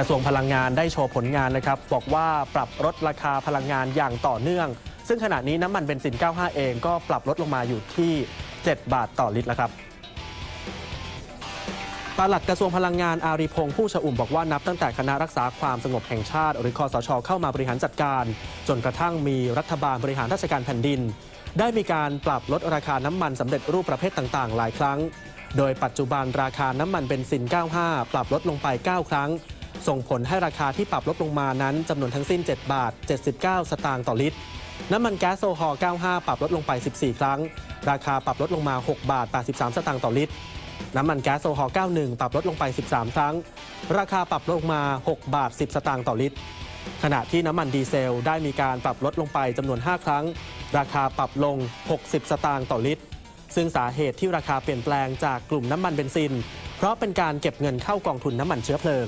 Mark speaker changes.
Speaker 1: ระทรวงพลังงานได้โชว์ผลงานนะครับ บอกว่าปรับลดราคาพลังงานอย่างต่อเนื่อง ซึ่งขณะนี้น้ำมันเบนซิน 95 เองก็ปรับลดลงมาอยู่ที่ 7 บาทต่อลิตรแล้วครับปลัดกระทรวงพลังงานอารีพงษ์ผู้ชอุ่มบอกว่านับตั้งแต่คณะรักษาความสงบแห่งชาติ หรือคอสช เข้ามาบริหารจัดการ จนกระทั่งมีรัฐบาลบริหารราชการแผ่นดิน ได้มีการปรับลดราคาน้ำมันสำเร็จรูปประเภทต่างๆ หลายครั้ง โดยปัจจุบันราคาน้ำมันเบนซิน 95 ปรับลดลงไป 9 ครั้ง ส่งผลให้ราคาที่ปรับลดลงมานั้นจำนวนทั้งสิ้น 7 บาท 79 สตางค์ต่อลิตร น้ำมันแก๊สโซฮอล์95 ปรับลดลงไป 14 ครั้ง ราคาปรับลดลงมา 6 บาท 83 สตางค์ต่อลิตร น้ำมันแก๊สโซฮอล์91 ปรับลดลงไป 13 ครั้ง ราคาปรับลดลงมา 6 บาท 10 สตางค์ต่อลิตร ขณะที่น้ำมันดีเซลได้มีการปรับลดลงไปจำนวน 5 ครั้ง ราคาปรับลง 60 สตางค์ต่อลิตร ซึ่งสาเหตุที่ราคาเปลี่ยนแปลงจากกลุ่มน้ำมันเบนซิน เพราะเป็นการเก็บเงินเข้ากองทุนน้ำมันเชื้อเพลิง